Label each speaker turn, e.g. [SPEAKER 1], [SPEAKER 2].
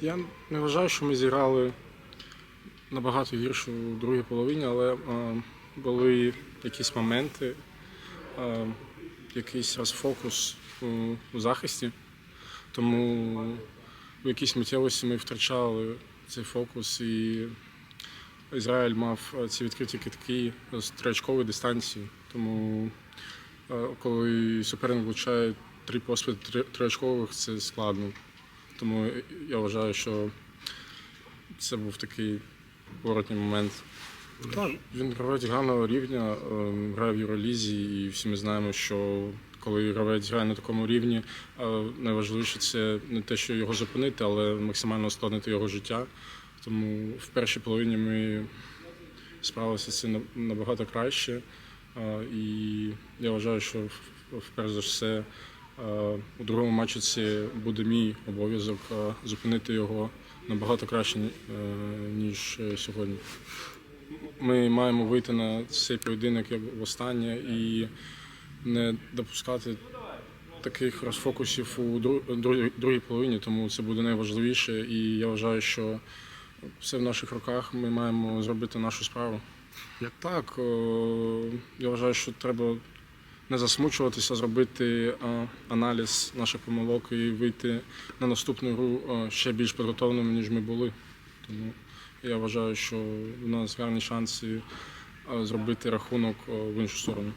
[SPEAKER 1] Я не вважаю, що ми зіграли набагато гірше у другій половині, але е, були якісь моменти, е, якийсь розфокус у, захисті. Тому в якійсь миттєвості ми втрачали цей фокус, і Ізраїль мав е, ці відкриті китки з триочкової дистанції. Тому коли суперник влучає три поспіль три- триочкових, це складно. Тому я вважаю, що це був такий поворотний момент. Так, він гравець гарного рівня, е, грає в Євролізі, і всі ми знаємо, що коли гравець грає на такому рівні, е, найважливіше це не те, що його зупинити, але максимально ускладнити його життя. Тому в першій половині ми справилися з цим набагато краще. Е, І я вважаю, що вперше за все у другому матчі буде мій обов'язок е, зупинити його набагато краще, е, ніж е, сьогодні. Ми маємо вийти на цей поєдинок як востаннє і не допускати таких розфокусів у другій- половині, тому це буде найважливіше. І я вважаю, що все в наших руках. Ми маємо зробити нашу справу. Як так, е, я вважаю, що треба не засмучуватися, зробити е, аналіз наших помилок і вийти на наступну гру е, ще більш підготовленими, ніж ми були. Тому я вважаю, що у нас гарні шанси е, зробити рахунок в іншу сторону.